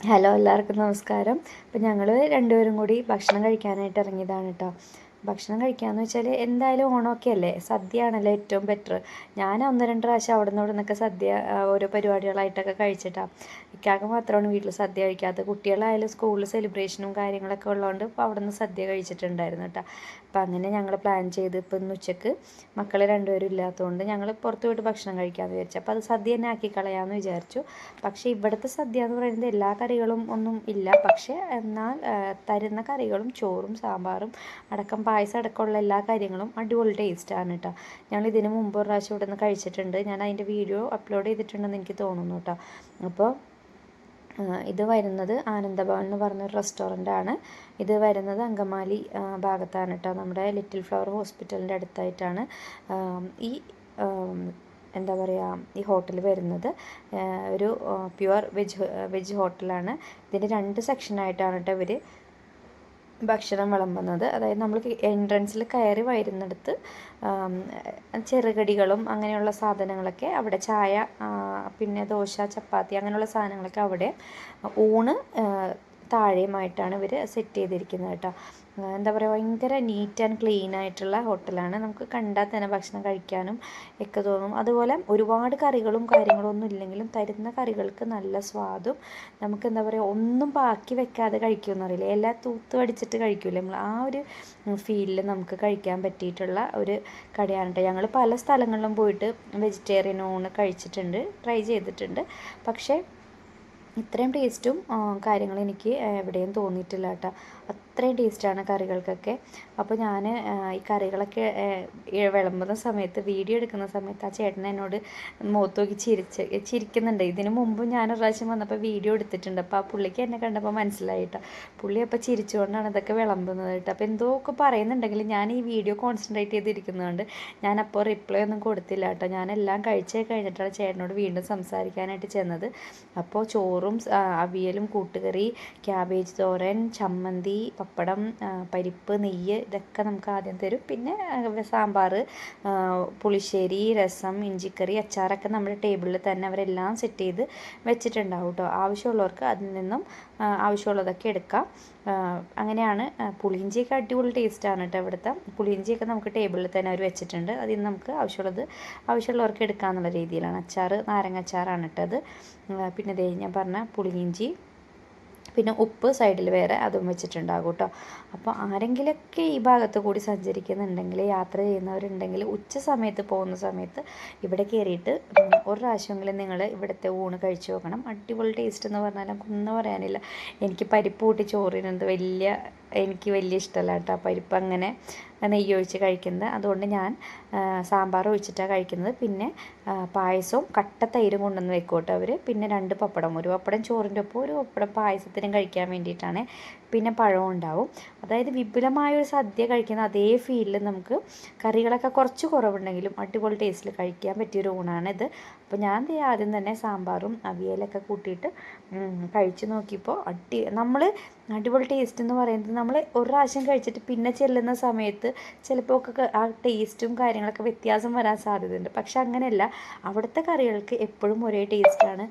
Hello എല്ലാവർക്കും നമസ്കാരം. അപ്പം ഞങ്ങൾ രണ്ടുപേരും കൂടി ഭക്ഷണം കഴിക്കാനായിട്ട് ഇറങ്ങിയതാണ് കേട്ടോ ഭക്ഷണം കഴിക്കാമെന്ന് വെച്ചാൽ എന്തായാലും ഓണമൊക്കെ അല്ലേ? സദ്യ ആണല്ലോ ഏറ്റവും ബെറ്റർ ഞാൻ ഒന്ന് രണ്ട് പ്രാവശ്യം അവിടെ നിന്ന് ഇവിടെ നിന്നൊക്കെ സദ്യ ഓരോ പരിപാടികളായിട്ടൊക്കെ കഴിച്ചിട്ടാണ് ഇക്കാക്ക് മാത്രമാണ് വീട്ടിൽ സദ്യ കഴിക്കാത്തത്. കുട്ടികളായാലും സ്കൂളിൽ സെലിബ്രേഷനും കാര്യങ്ങളൊക്കെ ഉള്ളതുകൊണ്ട് ഇപ്പോൾ അവിടെ നിന്ന് സദ്യ കഴിച്ചിട്ടുണ്ടായിരുന്നു കേട്ടോ അപ്പോൾ അങ്ങനെ ഞങ്ങൾ പ്ലാൻ ചെയ്ത് ഇപ്പം ഇന്ന് ഉച്ചയ്ക്ക് മക്കൾ രണ്ടുപേരും ഇല്ലാത്തതുകൊണ്ട് ഞങ്ങൾ പുറത്ത് പോയിട്ട് ഭക്ഷണം കഴിക്കാമെന്ന് വിചാരിച്ചു. അപ്പോൾ അത് സദ്യ തന്നെ ആക്കി കളയാമെന്ന് വിചാരിച്ചു. പക്ഷേ ഇവിടുത്തെ സദ്യ എന്ന് പറയുന്നത് എല്ലാ കറികളും ഒന്നും ഇല്ല. പക്ഷേ എന്നാൽ തരുന്ന കറികളും ചോറും സാമ്പാറും അടക്കം പായസം അടക്കമുള്ള എല്ലാ കാര്യങ്ങളും അടിപൊളി ടേസ്റ്റാണ് കേട്ടോ ഞങ്ങൾ ഇതിന് മുമ്പ് ഒരു പ്രാവശ്യം ഇവിടെ നിന്ന് കഴിച്ചിട്ടുണ്ട്. ഞാൻ അതിന്റെ വീഡിയോ അപ്ലോഡ് ചെയ്തിട്ടുണ്ടെന്ന് എനിക്ക് തോന്നുന്നു കേട്ടോ അപ്പോൾ ഇത് വരുന്നത് ആനന്ദഭവൻ എന്ന് പറഞ്ഞൊരു റെസ്റ്റോറന്റ് ആണ്. ഇത് വരുന്നത് അങ്കമാലി ഭാഗത്താണ് കേട്ടോ നമ്മുടെ ലിറ്റിൽ ഫ്ലവർ ഹോസ്പിറ്റലിന്റെ അടുത്തായിട്ടാണ് ഈ എന്താ പറയുക ഈ ഹോട്ടൽ വരുന്നത്. ഒരു പ്യുവർ വെജ് വെജ് ഹോട്ടലാണ്. ഇതിന്റെ രണ്ട് സെക്ഷനായിട്ടാണ് കേട്ടോ ഇവർ ഭക്ഷണം വിളമ്പുന്നത്. അതായത് നമ്മൾ എൻട്രൻസിൽ കയറി വരുന്നിടത്ത് ചെറുകടികളും അങ്ങനെയുള്ള സാധനങ്ങളൊക്കെ അവിടെ ചായ പിന്നെ ദോശ ചപ്പാത്തി അങ്ങനെയുള്ള സാധനങ്ങളൊക്കെ അവിടെ ഊണ് താഴെയുമായിട്ടാണ് ഇവർ സെറ്റ് ചെയ്തിരിക്കുന്നത് കേട്ടോ. എന്താ പറയുക ഭയങ്കര നീറ്റ് ആൻഡ് ക്ലീൻ ആയിട്ടുള്ള ഹോട്ടലാണ്. നമുക്ക് കണ്ടാൽ തന്നെ ഭക്ഷണം കഴിക്കാനും ഒക്കെ തോന്നും. അതുപോലെ ഒരുപാട് കറികളും കാര്യങ്ങളും ഒന്നും ഇല്ലെങ്കിലും തരുന്ന കറികൾക്ക് നല്ല സ്വാദും നമുക്ക് എന്താ പറയുക ഒന്നും ബാക്കി വെക്കാതെ കഴിക്കുമെന്ന് അറിയില്ല. എല്ലാ തൂത്ത് വടിച്ചിട്ട് കഴിക്കൂലേ? നമ്മൾ ആ ഒരു ഫീലിൽ നമുക്ക് കഴിക്കാൻ പറ്റിയിട്ടുള്ള ഒരു കടയാണ് കേട്ടോ. ഞങ്ങൾ പല സ്ഥലങ്ങളിലും പോയിട്ട് വെജിറ്റേറിയൻ ഊണ് കഴിച്ചിട്ടുണ്ട് ട്രൈ ചെയ്തിട്ടുണ്ട്. പക്ഷേ ഇത്രയും ടേസ്റ്റും കാര്യങ്ങളും എനിക്ക് എവിടെയും തോന്നിയിട്ടില്ല കേട്ടോ അത്രയും ടേസ്റ്റാണ് കറികൾക്കൊക്കെ. അപ്പോൾ ഞാൻ ഈ കറികളൊക്കെ വിളമ്പുന്ന സമയത്ത് വീഡിയോ എടുക്കുന്ന സമയത്ത് ആ ചേട്ടൻ എന്നോട് മുഖത്ത് ചിരിച്ച് ചിരിക്കുന്നുണ്ട്. ഇതിനു മുമ്പ് ഞാൻ ഒരു പ്രാവശ്യം വന്നപ്പോൾ വീഡിയോ എടുത്തിട്ടുണ്ട്. അപ്പോൾ ആ പുള്ളിക്ക് എന്നെ കണ്ടപ്പോൾ മനസ്സിലായിട്ടോ പുള്ളി അപ്പോൾ ചിരിച്ചുകൊണ്ടാണ് ഇതൊക്കെ വിളമ്പുന്നത് കേട്ടോ അപ്പോൾ എന്തോ ഒക്കെ പറയുന്നുണ്ടെങ്കിൽ ഞാൻ ഈ വീഡിയോ കോൺസെൻട്രേറ്റ് ചെയ്തിരിക്കുന്നതുകൊണ്ട് ഞാൻ അപ്പോൾ റിപ്ലൈ ഒന്നും കൊടുത്തില്ല കേട്ടോ ഞാൻ എല്ലാം കഴിച്ചേ കഴിഞ്ഞിട്ടാണ് ചേട്ടനോട് വീണ്ടും സംസാരിക്കാനായിട്ട് ചെന്നത്. അപ്പോൾ ചോറും അവിയലും കൂട്ടുകറി ക്യാബേജ് തോരൻ ചമ്മന്തി പപ്പടം പരിപ്പ് നെയ്യ് ഇതൊക്കെ നമുക്ക് ആദ്യം തരും. പിന്നെ സാമ്പാർ പുളിശ്ശേരി രസം ഇഞ്ചിക്കറി അച്ചാറൊക്കെ നമ്മുടെ ടേബിളിൽ തന്നെ അവരെല്ലാം സെറ്റ് ചെയ്ത് വെച്ചിട്ടുണ്ടാവും കേട്ടോ ആവശ്യമുള്ളവർക്ക് അതിൽ നിന്നും ആവശ്യമുള്ളതൊക്കെ എടുക്കാം. അങ്ങനെയാണ് പുളിയിഞ്ചിയൊക്കെ അടിപൊളി ടേസ്റ്റാണ് കേട്ടോ ഇവിടുത്തെ. പുളിയിഞ്ചിയൊക്കെ നമുക്ക് ടേബിളിൽ തന്നെ അവർ വെച്ചിട്ടുണ്ട്. അതിൽ നിന്ന് നമുക്ക് ആവശ്യമുള്ളത് ആവശ്യമുള്ളവർക്ക് എടുക്കാമെന്നുള്ള രീതിയിലാണ്. അച്ചാർ നാരങ്ങ അച്ചാറാണ് കേട്ടത് പിന്നെ ദേ ഞാൻ പറഞ്ഞ പുളിയിഞ്ചി പിന്നെ ഉപ്പ് സൈഡിൽ വേറെ അതും വെച്ചിട്ടുണ്ടാകും കേട്ടോ അപ്പോൾ ആരെങ്കിലൊക്കെ ഈ ഭാഗത്ത് കൂടി സഞ്ചരിക്കുന്നുണ്ടെങ്കിൽ യാത്ര ചെയ്യുന്നവരുണ്ടെങ്കിൽ ഉച്ച സമയത്ത് പോകുന്ന സമയത്ത് ഇവിടെ കയറിയിട്ട് ഒരു പ്രാവശ്യമെങ്കിലും നിങ്ങൾ ഇവിടുത്തെ ഊണ് കഴിച്ചു നോക്കണം. അടിപൊളി ടേസ്റ്റ് എന്ന് പറഞ്ഞാലും ഒന്നും പറയാനില്ല. എനിക്ക് പരിപ്പ് കൂട്ടി ചോറിനെന്ത് വലിയ എനിക്ക് വലിയ ഇഷ്ടമല്ല കേട്ടോ പരിപ്പ് അങ്ങനെ നെയ്യ് ഒഴിച്ച് കഴിക്കുന്നത്. അതുകൊണ്ട് ഞാൻ സാമ്പാർ ഒഴിച്ചിട്ടാണ് കഴിക്കുന്നത്. പിന്നെ പായസവും കട്ട തൈരും കൊണ്ടുവന്ന് വെക്കും കേട്ടോ അവർ പിന്നെ രണ്ട് പപ്പടം. ഒരു പപ്പടം ചോറിന്റെ ഒപ്പം ഒരു പപ്പടം പായസത്തിനും കഴിക്കാൻ വേണ്ടിയിട്ടാണ് പിന്നെ പഴവും ഉണ്ടാവും. അതായത് വിപുലമായ ഒരു സദ്യ കഴിക്കുന്ന അതേ ഫീലിൽ നമുക്ക് കറികളൊക്കെ കുറച്ച് കുറവുണ്ടെങ്കിലും അടിപൊളി ടേസ്റ്റിൽ കഴിക്കാൻ പറ്റിയൊരു ഊണാണിത്. അപ്പോൾ ഞാൻ ആദ്യം തന്നെ സാമ്പാറും അവിയലൊക്കെ കൂട്ടിയിട്ട് കഴിച്ചു നോക്കിയപ്പോൾ അടി നമ്മൾ അടിപൊളി ടേസ്റ്റ് എന്ന് പറയുന്നത് നമ്മൾ ഒരു പ്രാവശ്യം കഴിച്ചിട്ട് പിന്നെ ചെല്ലുന്ന സമയത്ത് ചിലപ്പോൾ ഒക്കെ ആ ടേസ്റ്റും കാര്യങ്ങളൊക്കെ വ്യത്യാസം വരാൻ സാധ്യതയുണ്ട്. പക്ഷെ അങ്ങനെയല്ല. അവിടുത്തെ കറികൾക്ക് എപ്പോഴും ഒരേ ടേസ്റ്റാണ്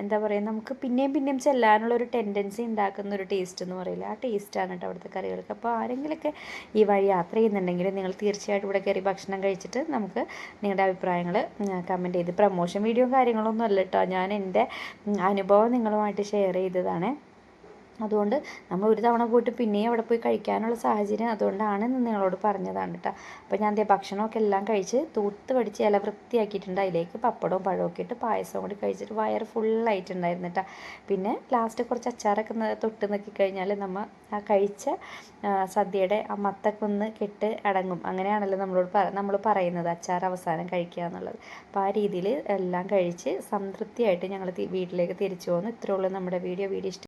എന്താ പറയുക നമുക്ക് പിന്നെയും പിന്നെയും ചെല്ലാനുള്ള ഒരു ടെൻഡൻസി ഉണ്ടാക്കുന്ന ഒരു ടേസ്റ്റ് എന്ന് പറയില്ല? ആ ടേസ്റ്റാണ് കേട്ടോ അവിടുത്തെ കറികൾക്ക്. അപ്പോൾ ആരെങ്കിലുമൊക്കെ ഈ വഴി യാത്ര ചെയ്യുന്നുണ്ടെങ്കിൽ നിങ്ങൾ തീർച്ചയായിട്ടും ഇവിടെ കയറി ഭക്ഷണം കഴിച്ചിട്ട് നമുക്ക് നിങ്ങളുടെ അഭിപ്രായങ്ങൾ കമന്റ് ചെയ്ത്. പ്രമോഷൻ വീഡിയോ കാര്യങ്ങളൊന്നും അല്ല കേട്ടോ ഞാൻ എന്റെ അനുഭവം നിങ്ങളുമായിട്ട് ഷെയർ ചെയ്തതാണ്. അതുകൊണ്ട് നമ്മൾ ഒരു തവണ പോയിട്ട് പിന്നെയും അവിടെ പോയി കഴിക്കാനുള്ള സാഹചര്യം അതുകൊണ്ടാണ് നിങ്ങളോട് പറഞ്ഞതാണ് കേട്ടോ. അപ്പോൾ ഞാൻ ദേ ഭക്ഷണമൊക്കെ എല്ലാം കഴിച്ച് തൂത്ത് പഠിച്ച് ഇല വൃത്തിയാക്കിയിട്ടുണ്ട്. അതിലേക്ക് പപ്പടവും പഴമൊക്കെ ഇട്ട് പായസവും കൂടി കഴിച്ചിട്ട് വയർ ഫുള്ളായിട്ടുണ്ടായിരുന്നു കേട്ടോ. പിന്നെ ലാസ്റ്റ് കുറച്ച് അച്ചാറൊക്കെ തൊട്ട് നോക്കി കഴിഞ്ഞാൽ നമ്മൾ ആ കഴിച്ച സദ്യയുടെ ആ മത്തൊക്കെ ഒന്ന് കെട്ട് അടങ്ങും. അങ്ങനെയാണല്ലോ നമ്മളോട് നമ്മൾ പറയുന്നത് അച്ചാർ അവസാനം കഴിക്കുക എന്നുള്ളത്. അപ്പോൾ ആ രീതിയിൽ എല്ലാം കഴിച്ച് സംതൃപ്തിയായിട്ട് ഞങ്ങൾ വീട്ടിലേക്ക് തിരിച്ചു പോകുന്നു ഇത്രയുള്ളൂ നമ്മുടെ വീഡിയോ. വീഡിയോ